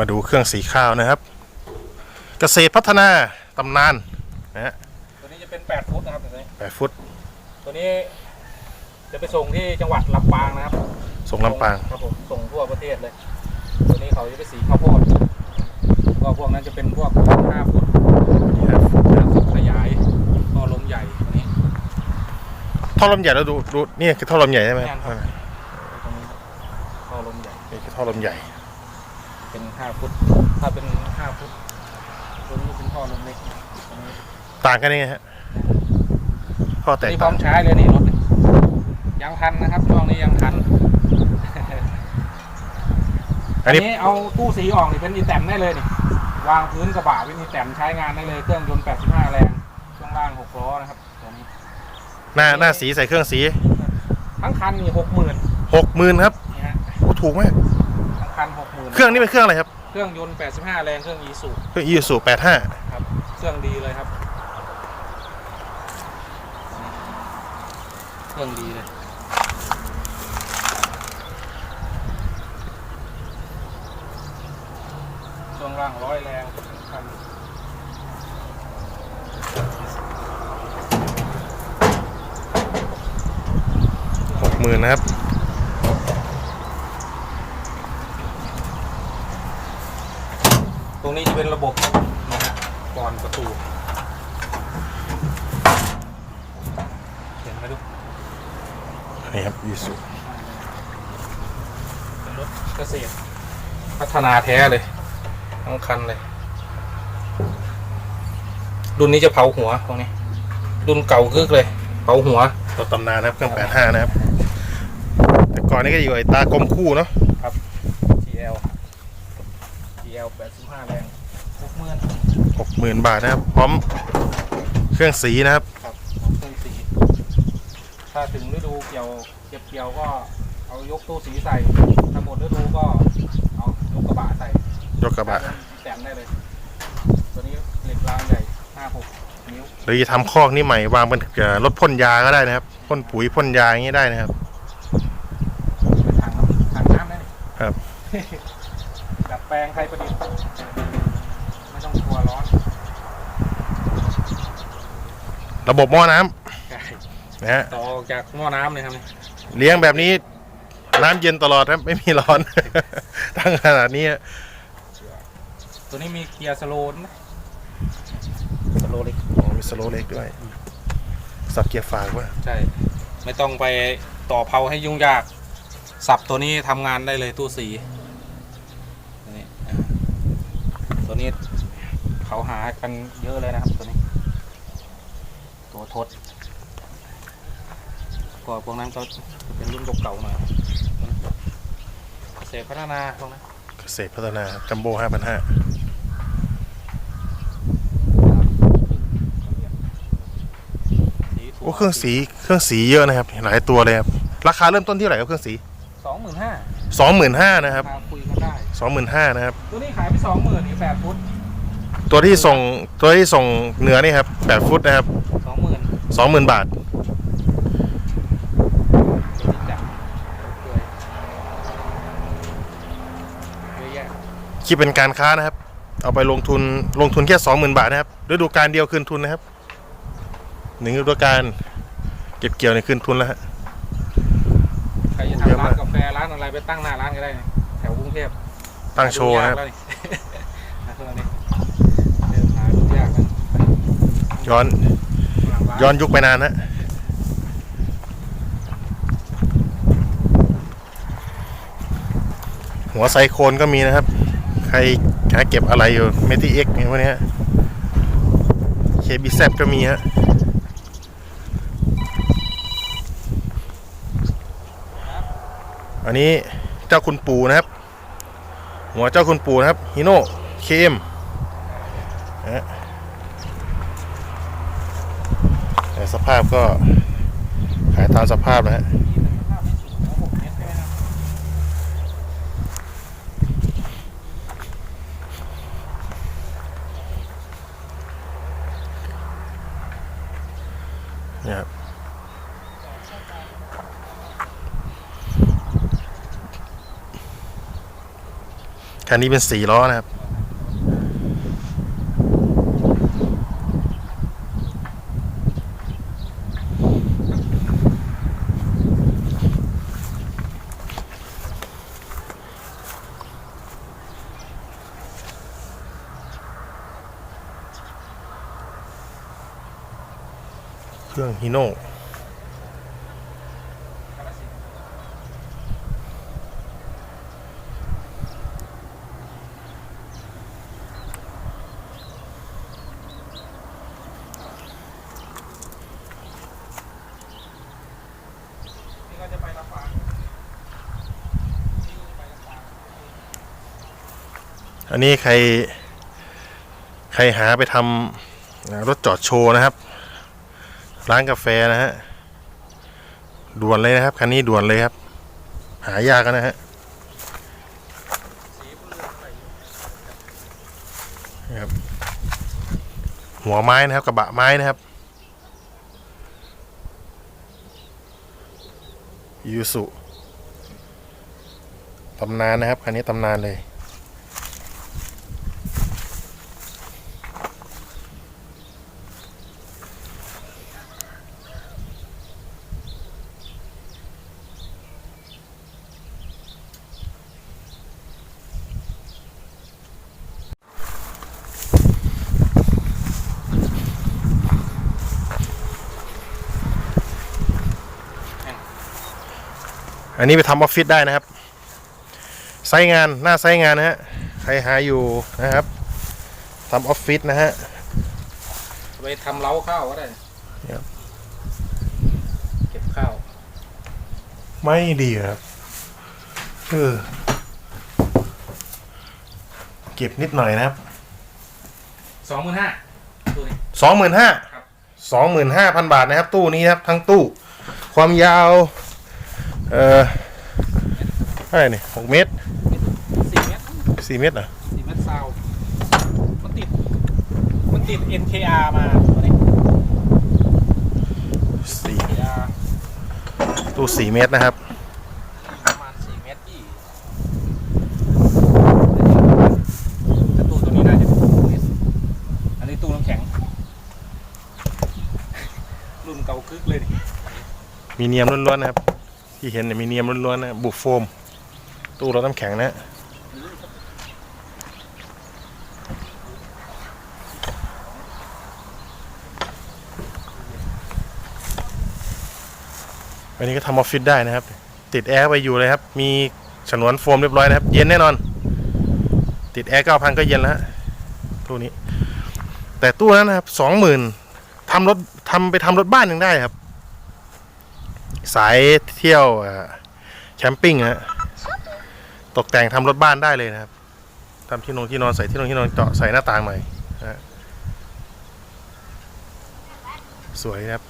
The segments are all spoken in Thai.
มาดูเครื่องสีข้าวนะครับ เกษตรพัฒนาตำนานนะฮะตัวนี้จะเป็น 8 ฟุตนะครับตัวนี้แปดฟุต ตัวนี้จะไปส่งที่จังหวัดลำปางนะครับส่งลำปาง ครับผมส่งทั่วประเทศเลย ตัวนี้เขาจะไปสีข้าวโพดก็พวกนั้นจะเป็นพวก5ฟุตนี่ครับ5ฟุตขยายท่อลมใหญ่ตัวนี้ท่อลมใหญ่แล้วดูดูนี่คือท่อลมใหญ่ใช่ไหมแม่นครับอ่าตัวนี้ท่อลมใหญ่ นี่คือท่อลมใหญ่ เป็น5ฟุต ถ้าเป็น5ฟุตตัวนี้เป็นท่อลมเล็กตัวนี้ต่างกันยังไงฮะท่อแตตัวกนี้พร้ต่าอง มใช้เลยนี่รถนี่ยังทันนะครับช่วงนี้ยังทัน อัอันนนี้นี้เอาตู้สีออกนี่เป็นอีแตมได้เลยนี่วางพื้นกระบะเป็นอีแตมใช้งานได้เลยเครื่องยนต์ 85 แรงช่วงล่าง 6 ล้อนะครับตัวนี้หน้าหน้าสีใส่เครื่องสีทั้งคันนี่ 60,000นี่หกหมื่นครับฮะโอ้ถูกมาก ทั้งคัน60,000เครื่องนี้เป็นเครื่องอะไรครับ เครื่องยนต์85แรงเครื่องอีสุเครื่องอีสูแปดห้าครับ เครื่องดีเลยครับ เครื่องดีเลย ช่วงล่างร้อยแรงคันหกหมื่นนะครับ ตรงนี้จะเป็นระบบนะฮะก่อนประตู เห็นไหมลูก นี่ครับอีสูเป็นรถเกษตร พัฒนาแท้เลยทั้งคันเลย รุ่นนี้จะเผาหัวตรงนี้ รุ่นเก่าคึกเลย เผาหัวรถตำนานนะครับเครื่องแปดห้านะครับ แต่ก่อนนี้ก็อยู่ไอ้ตากลมคู่เนาะ GL GL 85แรงหกหมื่นหกหมื่นบาทนะครับ พร้อมเครื่องสีนะครับ ครับเครื่องสี ถ้าถึงฤดูเกี่ยวเก็บเกี่ยวก็เอายกตู้สีใส่ถ้าหมดฤดูก็เอายกกระบะใส่ยกกระบะแต้มได้เลย ตัวนี้เหล็กรางใหญ่5-6นิ้วหรือจะทำคอกนี่ใหม่วางบนเอ่อรถพ่นยาก็ได้นะครับพ่นปุ๋ยพ่นยาอย่างนี้ได้นะครับถังน้ำถังน้ำได้ครับดัดแปลงไทยประดิษฐ์ไม่ต้องกลัวร้อน ระบบหม้อน้ำ นะฮะต่อออกจากหม้อน้ำเลยครับนี่เลี้ยงแบบนี้น้ำเย็นตลอดครับไม่มีร้อน ตั้งขนาดนี้ตัวนี้มีเกียร์สโลนนะสโลเล็กอ๋อมีสโลว์เล็กด้วยสับเกียร์ฝากว่าใช่ ไม่ต้องไปต่อเผาให้ยุ่งยาก สับตัวนี้ทำงานได้เลยตู้สีนี่อ่าตัวนี้เขาหากันเยอะเลยนะครับตัวนี้ ตัวทด ก็พวกนั้นก็เป็นรุ่นเก่าๆหน่อยเสพพัฒนาตรงนั้นเกษตรพัฒนาจัมโบ้ห้าพันห้าโอ้เครื่องสีเครื่องสีเยอะนะครับ หลายตัวเลยครับราคาเริ่มต้นที่เท่าไหร่ครับเครื่องสีสองหมื่นห้าสองหมื่นห้านะครับพาคุยกันได้สองหมื่นห้านะครับตัวนี้ขายไปสองหมื่นนี่แปดฟุตตัวที่ส่งตัวที่ส่งเหนือนี่ครับแปดฟุตนะครับสองหมื่นสองหมื่นบาท ตัวนี้จับเลยเยอะแยะ คิดเป็นการค้านะครับ เอาไปลงทุนลงทุนแค่สองหมื่นบาทนะครับฤดูการเดียวคืนทุนนะครับหนึ่งฤดูการเก็บเกี่ยวในคืนทุนแล้วฮะใครจะเยอะทำมาร้ากนกาแฟร้านอะไรไปตั้งหน้าร้านก็ได้นะแถวกรุงเทพตั้งโชว์นะครับหาดูยากแล้วนี่นะเพื่อนนี่เดินหาดูยากนะย้อนหลังร้านย้อนยุคไปนานนะหัวไซโคนก็มีนะครับใค รหาเก็บอะไรอยู่เมทีเอ็กเนี่ยพวกเนี้เคบีแซบก็มีฮะอันนี้เจ้าคุณปู่นะครับ หัวเจ้าคุณปู่นะครับฮิโน่เคมนะแต่สภาพก็ขายตามสภาพนะฮะ หกเมตรใช่ไหมครับ เนะครับคันนี้เป็นสี่ล้อนะครับ เครื่องฮีโน่อันนี้ใคร ใครหาไปทำรถจอดโชว์นะครับ ร้านกาแฟนะฮะ ด่วนเลยนะครับ คันนี้ด่วนเลยครับ หายากนะฮะครับ หัวไม้นะครับกระบะไม้นะครับยูสุตำนานนะครับคันนี้ตำนานเลย นนี้ไปทำออฟฟิศได้นะครับ ไซต์งานหน้าไซต์งานนะฮะ ใครหาอยู่นะครับทำออฟฟิศนะฮะไปทำเล้าข้าวก็ได้ครับ เก็บข้าว ไม่ดีครับเออเก็บนิดหน่อยนะครับสองหมื่นห้าตัวนี้สองหมื่นห้าครับ สองหมื่นห้าพันบาทนะครับ ตู้นี้นะครับ ทั้งตู้ ความยาว เอ่อเท่าไหร่นี่หกเมตรสี่เมตรสี่เมตรเหรอสี่เมตรซาวมันติด มันติด NKR มาตัวนี้สี่ NKR ตู้สี่เมตรนะครับ ประมาณสี่เมตรที่แต่ตู้ตัวนี้น่าจะเป็นเมตรอันนี้ตู้น้ำแข็ง รุ่นเก่าคึกเลยดิมีเนียมล้วนๆนะครับ ที่เห็นเนี่ยมีเนียมล้วนๆนะบุกโฟม ตู้เรถน้ำแข็งนะอันนี้ก็ทำออฟฟิศได้นะครับ ติดแอร์ไปอยู่เลยครับ มีฉนวนโฟมเรียบร้อยนะครับ เย็นแน่นอน ติดแอร์เก้าพันก็เย็นแล้วตู้นี้ แต่ตู้นั้นนะครับสองหมื่นทำรถทำไปทำรถบ้านยังได้ครับ สายเที่ยวแคมปิ้งฮะตกแต่งทำรถบ้านได้เลยนะครับทำที่นอนที่นอนใส่ที่นอนที่นอนเจาะใส่หน้าต่างใหม่นะฮะสวยนะครับ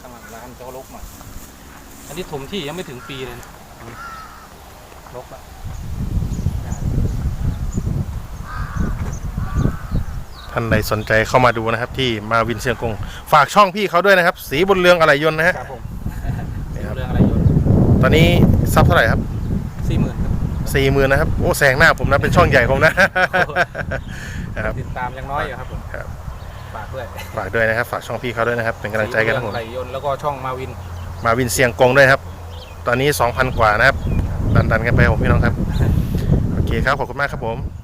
ข้างหลังร้านเขาลกมาอันนี้ถมที่ยังไม่ถึงปีเลยนะลกอะ ท่านใดสนใจเข้ามาดูนะครับ ที่มาวินเชียงกงฝากช่องพี่เขาด้วยนะครับ สีบนเรืองอะไรยนต์นะฮะครับผมนี่ครับเรื่องอะไรยนต์ตอนนี้ซับเท่าไหร่ครับสี่หมื่นครับสี่หมื่นนะครับโอ้แซงหน้าผมนะเป็นช่องใหญ่ผมนะนะครับติดตามยังน้อยอยู่ครับผมครับฝากด้วยฝากด้วยนะครับฝากช่องพี่เขาด้วยนะครับ เป็นกำลังใจกันนะผมเรื่องอะไรยนต์แล้วก็ช่องมาวิน มาวินเสียงกงด้วยครับ ตอนนี้ 2,000 กว่านะครับ ดันดันๆกันไปผมพี่น้องครับ โอเคครับ ขอบคุณมากครับผมสวัสดีครับ